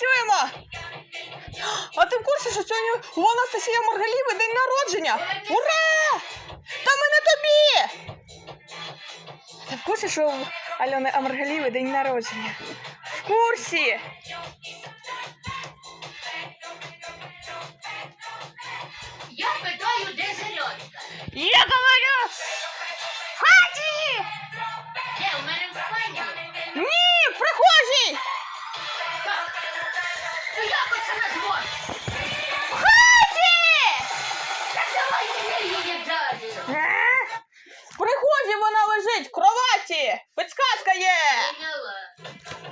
працюємо! А ти в курсі, що сьогодні у Анастасія Маргаліви день народження? Ура! Та ми не тобі! Ти в курсі, що у Альони Амаргаліви день народження? В курсі! Я питаю, де зарядка? Я прихожій вона лежить, в кроваті! Підсказка є!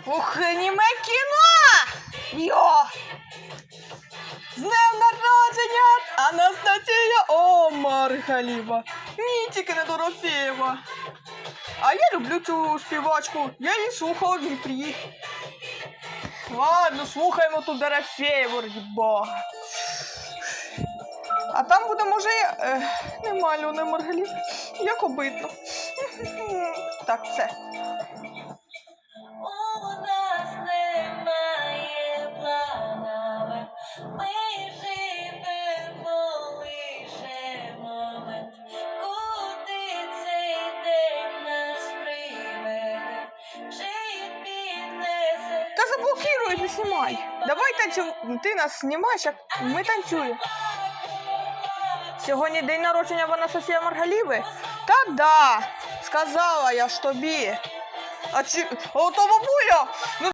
Ух, аніме кіно! Йо! З днем народження! Анастасія Омаргаліва! Ні, тільки не Дорофєєва. А я люблю цю співачку. Я її слухала в Дніпрі. Ладно, слухаємо ту Дорофеєву, Бога. А там буде, може, е, нема Альони Маргалів. Як обидно. Так, все. Заблокируй, не снимай. Давай танцю... Ти нас знімаєш, як ми танцюємо. Сьогодні день народження в Анастасія Маргаліви? Та да, сказала я ж тобі. А чи... О, то бабуля! Ну